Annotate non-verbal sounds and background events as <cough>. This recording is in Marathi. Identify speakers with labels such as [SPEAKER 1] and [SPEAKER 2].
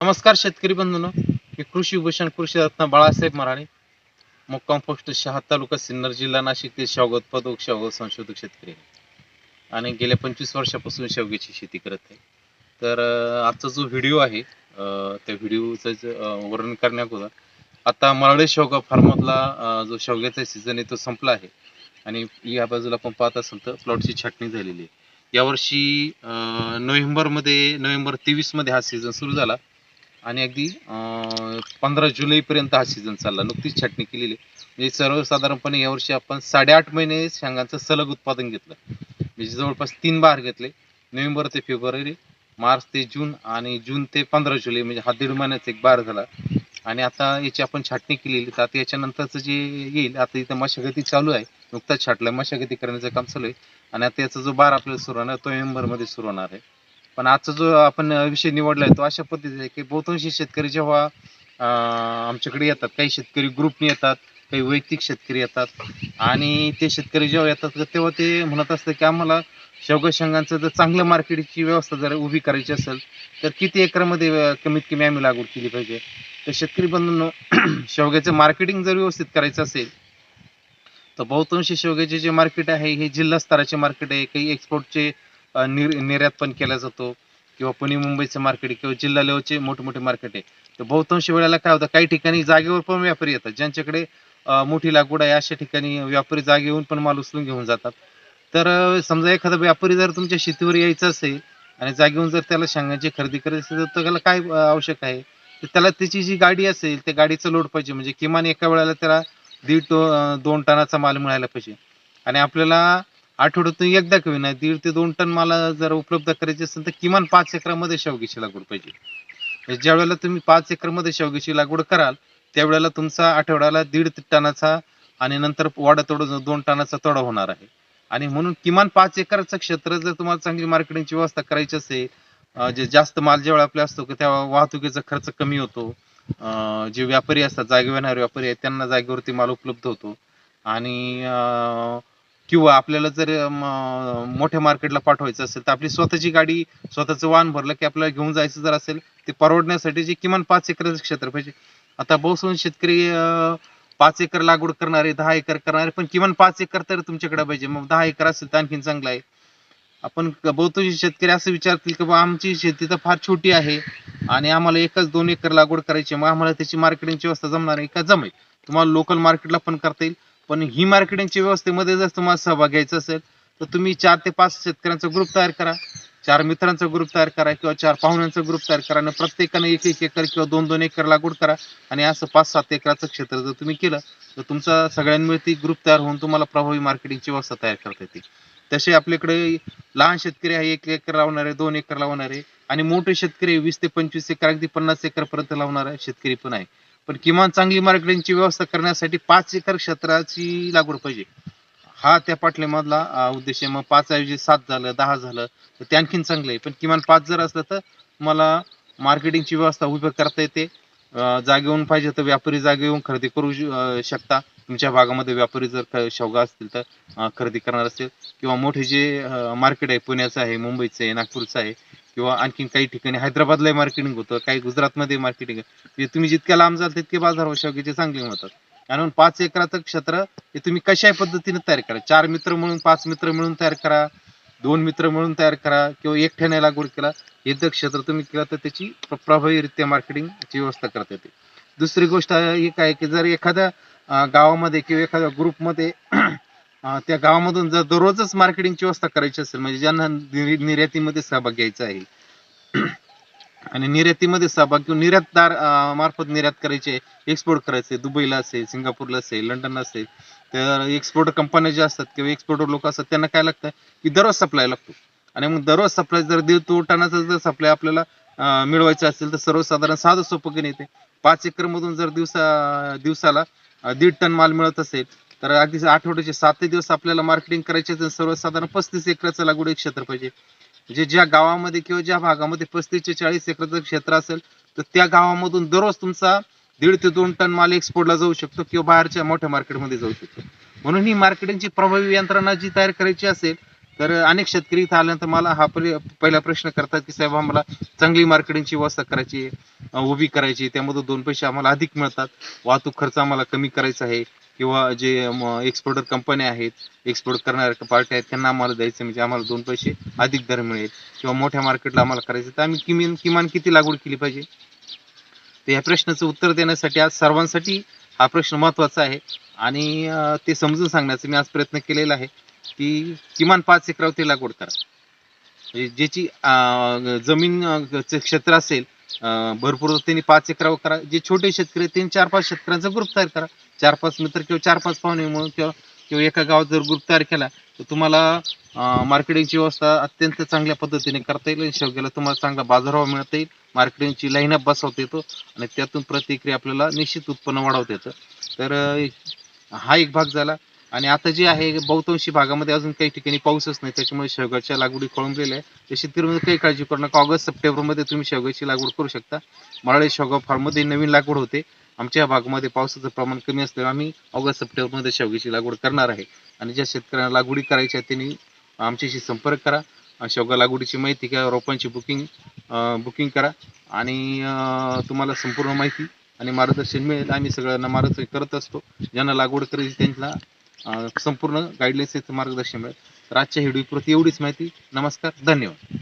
[SPEAKER 1] नमस्कार शेतकरी बंधूंनो. मी कृषी भूषण कृषी रत्न बाळासाहेब मराणे. मुक्काम पोस्ट शहा तालुका सिन्नर जिल्हा नाशिक ते शेवगा उत्पादक शेवगा संशोधक शेतकरी. आहे. आणि गेल्या पंचवीस वर्षापासून शेवग्याची शेती करत आहे. तर आजचा जो व्हिडिओ आहे त्या व्हिडिओचं वर्णन करण्याअगोदर आता मराळे शेवगा फार्ममधला जो शेवग्याचा सीझन आहे तो संपला आहे. आणि या बाजूला आपण पाहत असाल तर प्लॉटची छाटणी झालेली आहे. यावर्षी नोव्हेंबरमध्ये नोव्हेंबर तेवीसमध्ये हा सीझन सुरू झाला. आणि अगदी पंधरा जुलैपर्यंत हा सीझन चालला. नुकतीच छाटणी केलेली म्हणजे सर्वसाधारणपणे यावर्षी आपण साडेआठ महिने शेंगांचं सलग उत्पादन घेतलं. म्हणजे जवळपास तीन बार घेतले. नोव्हेंबर ते फेब्रुवारी मार्च ते जून आणि जून ते पंधरा जुलै म्हणजे हा दीड महिन्याचा एक बार झाला. आणि आता याची आपण छाटणी केलेली. तर आता याच्यानंतरचं जे येईल आता इथं मशागती चालू आहे. नुकताच छाटलं मशागती करण्याचं काम चालू आहे. आणि आता याचा जो बार आपल्याला सुरू होणार तो नोव्हेंबरमध्ये सुरू होणार आहे. पण आजचा जो आपण विषय निवडला आहे तो अशा पद्धतीचा आहे की बहुतांशी शेतकरी जेव्हा अं, आमच्याकडे येतात काही शेतकरी ग्रुपने येतात काही वैयक्तिक शेतकरी येतात आणि ते शेतकरी जेव्हा येतात तर तेव्हा ते म्हणत असतं की आम्हाला शेवगा शेंगांचं जर चांगलं मार्केटची व्यवस्था जर उभी करायची असेल तर किती एकरमध्ये अं, कमीत कमी आम्ही लागवड केली पाहिजे. तर शेतकरी बंधूंनो <clears throat> शेवग्याचं मार्केटिंग जर व्यवस्थित करायचं असेल तर बहुतांशी शेवग्याचे जे मार्केट आहे हे जिल्हा स्तराचे मार्केट आहे काही एक्सपोर्टचे निर निर्यात पण केला जातो. किंवा पुणे मुंबईचं मार्केट किंवा जिल्हा लेवलचे मोठे मार्केट आहे. तर बहुतांश वेळेला काय होतं काही ठिकाणी जागेवर पण व्यापारी येतात. ज्यांच्याकडे मोठी लागवड आहे अशा ठिकाणी व्यापारी जागे येऊन पण माल उचलून घेऊन जातात. तर समजा एखादा व्यापारी जर तुमच्या शेतीवर यायचा असेल आणि जागेहून जर त्याला शेंगाची खरेदी करायची असेल तर त्याला काय आवश्यक आहे? तर त्याला त्याची जी गाडी असेल त्या गाडीचं लोड पाहिजे. म्हणजे किमान एका वेळेला त्याला दीड दोन टनाचा माल मिळायला पाहिजे. आणि आपल्याला आठवड्यातून एकदा कमी नाही दीड ते दोन टन माल जर उपलब्ध करायचे असेल तर किमान पाच एकरामध्ये शेवग्याची लागवड पाहिजे. म्हणजे ज्यावेळेला ज्या वेळेला तुम्ही पाच एकरमध्ये शेवग्याची लागवड कराल त्यावेळेला तुमचा आठवड्याला दीड टनाचा आणि नंतर वाडा तोडा दोन टनाचा तोडा होणार आहे. आणि म्हणून किमान पाच एकरचं क्षेत्र जर तुम्हाला चांगली मार्केटिंगची व्यवस्था करायची असेल जे जास्त माल ज्यावेळेला आपल्या असतो की तेव्हा वाहतुकीचा खर्च कमी होतो जे व्यापारी असतात जागेवर व्यापारी आहेत त्यांना जागेवरती माल उपलब्ध होतो. आणि किंवा आपल्याला जर मोठ्या मार्केटला पाठवायचं असेल तर आपली स्वतःची गाडी स्वतःचं वाहन भरलं की आपल्याला घेऊन जायचं जर असेल ते परवडण्यासाठी जे किमान पाच एकर क्षेत्र पाहिजे. आता बहुसंख्य शेतकरी पाच एकर लागवड करणारे दहा एकर करणारे पण किमान पाच एकर तर तुमच्याकडे पाहिजे. मग दहा एकर असेल तर आणखीन चांगलं आहे. आपण बहुतांश शेतकरी असं विचारतील की बा आमची शेती तर फार छोटी आहे आणि आम्हाला एकच दोन एकर लागवड करायची मग आम्हाला त्याची मार्केटिंगची व्यवस्था जमणार आहे का? जमेल. तुम्हाला लोकल मार्केटला पण करता येईल. पण ही मार्केटिंगच्या व्यवस्थेमध्ये जर तुम्हाला सहभाग घ्यायचा असेल तर तुम्ही चार ते पाच शेतकऱ्यांचा ग्रुप तयार करा. चार मित्रांचा ग्रुप तयार करा किंवा चार पाहुण्यांचा ग्रुप तयार करा आणि प्रत्येकाने एक एक एकर किंवा दोन दोन एकर लागवड करा आणि असं पाच सात एकराचं क्षेत्र जर तुम्ही केलं तर तुमचा सगळ्यांमिळती ग्रुप तयार होऊन तुम्हाला प्रभावी मार्केटिंगची व्यवस्था तयार करता येते. तसे आपल्याकडे लहान शेतकरी आहे एक एकर लावणारे दोन एकर लावणारे आणि मोठे शेतकरी वीस ते पंचवीस एकर अगदी पन्नास एकर पर्यंत लावणारे शेतकरी पण आहे. पण किमान चांगली मार्केटिंगची व्यवस्था करण्यासाठी पाच एकर क्षेत्राची लागवड पाहिजे. हा त्या पाटल्यामधला उद्देश आहे. मग पाच ऐवजी सात झालं दहा झालं तर ते आणखीन चांगलं आहे. पण किमान पाच जर असलं तर मला मार्केटिंगची व्यवस्था उभी करता येते. जागेवरून पाहिजे तर व्यापारी जागेहून खरेदी करू शकता. तुमच्या भागामध्ये व्यापारी जर ख- शेवगा असतील तर खरेदी करणार असेल किंवा मोठे जे मार्केट आहे पुण्याचं आहे मुंबईचं आहे नागपूरचं आहे किंवा आणखीन काही ठिकाणी हैदराबादला मार्केटिंग होतं काही गुजरातमध्ये मार्केटिंग म्हणजे तुम्ही जितक्या लांब जाल तितके बाजार शेवग्याचे चांगले होतात. आणि म्हणून पाच एकराचं क्षेत्र हे तुम्ही कशाही पद्धतीने तयार करा. चार मित्र मिळून पाच मित्र मिळून तयार करा दोन मित्र मिळून तयार करा किंवा एकट्याने लागवड केला हे जर क्षेत्र तुम्ही केलं तर त्याची प्रभावीरित्या मार्केटिंगची व्यवस्था करता येते. दुसरी गोष्ट एक आहे की जर एखाद्या गावामध्ये किंवा एखाद्या ग्रुपमध्ये अं, त्या गावामधून जर दररोजच मार्केटिंगची व्यवस्था करायची असेल म्हणजे ज्यांना निर्यातीमध्ये सहभाग घ्यायचा आहे <clears throat> आणि निर्यातीमध्ये सहभाग किंवा निर्यातदार अं, मार्फत निर्यात करायचे एक्सपोर्ट करायचे दुबईला असेल सिंगापूरला असेल लंडनला असेल तर एक्सपोर्ट कंपन्या ज्या असतात किंवा एक्सपोर्टर लोक असतात त्यांना काय लागतं की दररोज सप्लाय लागतो. आणि मग दररोज सप्लाय जर दीड तो टनाचा जर सप्लाय आपल्याला अं, मिळवायचा असेल तर सर्वसाधारण साधं सोपं की येते पाच एकर मधून जर दिवसा दिवसाला अं, दीड टन माल मिळत असेल तर अगदी आठवड्याचे सात ते दिवस आपल्याला मार्केटिंग करायचे तर सर्वसाधारण पस्तीस एकराचं लागवड एक क्षेत्र पाहिजे. जे ज्या गावामध्ये किंवा ज्या भागामध्ये पस्तीस ते चाळीस एकराचं क्षेत्र असेल तर त्या गावामधून दररोज तुमचा दीड ते दोन टन माल एक्सपोर्टला जाऊ शकतो किंवा बाहेरच्या मोठ्या मार्केटमध्ये जाऊ शकतो. म्हणून ही मार्केटिंगची प्रभावी यंत्रणा जी तयार करायची असेल तर अनेक शेतकरी इथं आल्यानंतर मला हा पहिला प्रश्न करतात की साहेब आम्हाला चांगली मार्केटिंगची व्यवस्था करायची उभी करायची त्यामधून दोन पैसे आम्हाला अधिक मिळतात वाहतूक खर्च आम्हाला कमी करायचा आहे किंवा जे एक्सपोर्टर कंपन्या आहेत एक्सपोर्ट करणाऱ्या पार्टी आहेत त्यांना आम्हाला द्यायचं म्हणजे आम्हाला दोन पैसे अधिक दर मिळेल. किंवा मोठ्या मार्केटला आम्हाला करायचं तर आम्ही किमान किमान किती लागवड केली पाहिजे? तर या प्रश्नाचं उत्तर देण्यासाठी आज सर्वांसाठी हा प्रश्न महत्त्वाचा आहे. आणि ते समजून सांगण्याचा मी आज प्रयत्न केलेला आहे की किमान पाच एकरावरती लागवड करा. म्हणजे ज्याची जमीन क्षेत्र असेल भरपूर त्यांनी पाच एकरावर करा. जे छोटे शेतकरी त्यांनी चार पाच शेतकऱ्यांचा ग्रुप तयार करा. चार पाच मित्र किंवा चार पाच पाहुणे म्हणून किंवा किंवा एका गावात जर ग्रुप तयार केला तर तुम्हाला मार्केटिंगची व्यवस्था अत्यंत चांगल्या पद्धतीने करता येईल आणि शेवग्याला तुम्हाला चांगला बाजारभाव मिळता येईल. मार्केटिंगची लाईनअप बसवता येतो आणि त्यातून प्रतिक्रिया आपल्याला निश्चित उत्पन्न वाढवता येतं. तर हा एक भाग झाला. आणि आता जे आहे बहुतांशी भागामध्ये अजून काही ठिकाणी पाऊसच नाही. त्याच्यामुळे शेवगाच्या लागवडी खोळंबलेल्या आहे तर शेतकऱ्यांमध्ये काही काळजी करू नका. ऑगस्ट सप्टेंबरमध्ये तुम्ही शेवगाची लागवड करू शकता. मराठी शेवगाव फार्ममध्ये नवीन लागवड होते. आमच्या या भागामध्ये पावसाचं प्रमाण कमी असल्यामुळे आम्ही ऑगस्ट सप्टेंबरमध्ये शेवग्याची लागवड करणार आहे. आणि ज्या शेतकऱ्यांना लागवडी करायची आहे त्यांनी आमच्याशी संपर्क करा. शेवगा लागवडीची माहिती किंवा रोपांची बुकिंग बुकिंग करा. आणि तुम्हाला संपूर्ण माहिती आणि मार्गदर्शन मिळेल. आम्ही सगळ्यांना मार्गदर्शन करत असतो. ज्यांना लागवड करायची त्यांना संपूर्ण गाईडलाईन्सचं मार्गदर्शन मिळेल. तर आजच्या व्हिडिओ प्रति एवढीच माहिती. नमस्कार धन्यवाद.